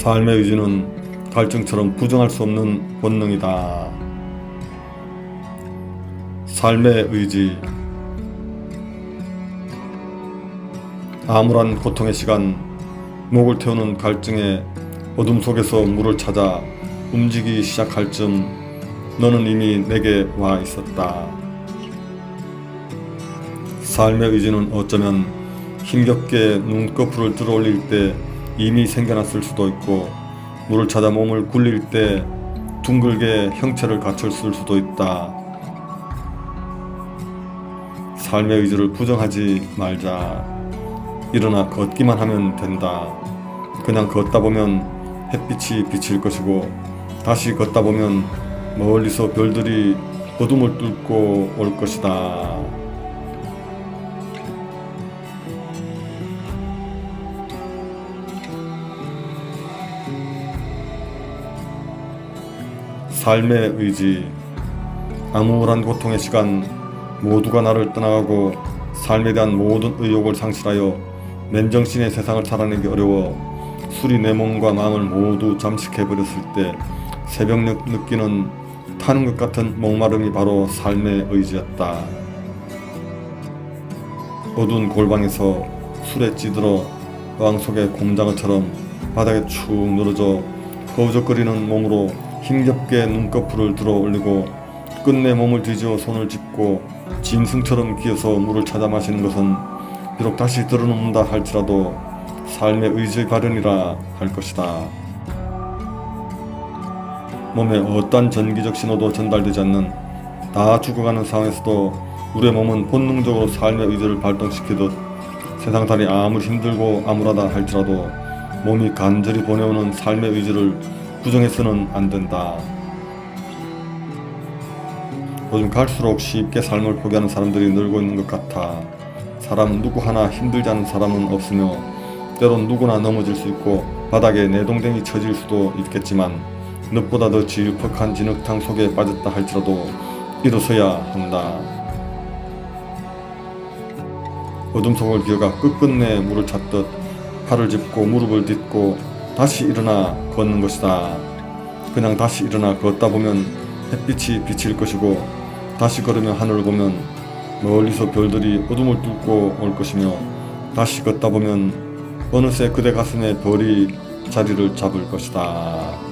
삶의 의지는 갈증처럼 부정할 수 없는 본능이다. 삶의 의지. 암울한 고통의 시간, 목을 태우는 갈증에 어둠 속에서 물을 찾아 움직이기 시작할 즈음 너는 이미 내게 와 있었다. 삶의 의지는 어쩌면 힘겹게 눈꺼풀을 들어올릴 때 이미 생겨났을 수도 있고 물을 찾아 몸을 굴릴 때 둥글게 형체를 갖췄을 수도 있다. 삶의 의지를 부정하지 말자. 일어나 걷기만 하면 된다. 그냥 걷다 보면 햇빛이 비칠 것이고 다시 걷다 보면 멀리서 별들이 어둠을 뚫고 올 것이다. 삶의 의지 암울한 고통의 시간 모두가 나를 떠나가고 삶에 대한 모든 의욕을 상실하여 맨정신의 세상을 살아내기 어려워 술이 내 몸과 마음을 모두 잠식해버렸을 때 새벽녘 느끼는 타는 것 같은 목마름이 바로 삶의 의지였다. 어두운 골방에서 술에 찌들어 어항 속의 곰장어처럼 바닥에 축 늘어져 허우적거리는 몸으로 힘겹게 눈꺼풀을 들어 올리고 끝내 몸을 뒤지어 손을 짚고 짐승처럼 기어서 물을 찾아 마시는 것은 비록 다시 들어놓는다 할지라도 삶의 의지의 발현이라 할 것이다. 몸에 어떠한 전기적 신호도 전달되지 않는 다 죽어가는 상황에서도 우리의 몸은 본능적으로 삶의 의지를 발동시키듯 세상살이 아무리 힘들고 암울하다 할지라도 몸이 간절히 보내오는 삶의 의지를 부정해서는 안 된다. 요즘 갈수록 쉽게 삶을 포기하는 사람들이 늘고 있는 것 같아. 사람 누구 하나 힘들지 않은 사람은 없으며 때론 누구나 넘어질 수 있고 바닥에 내동댕이 쳐질 수도 있겠지만 늪보다 더 질퍽한 진흙탕 속에 빠졌다 할지라도 일어서야 한다. 어둠 속을 기어가 끝끝내 물을 찾듯 팔을 짚고 무릎을 딛고 다시 일어나 걷는 것이다. 그냥 다시 일어나 걷다 보면 햇빛이 비칠 것이고 다시 걸으면 하늘을 보면 멀리서 별들이 어둠을 뚫고 올 것이며 다시 걷다 보면 어느새 그대 가슴에 별이 자리를 잡을 것이다.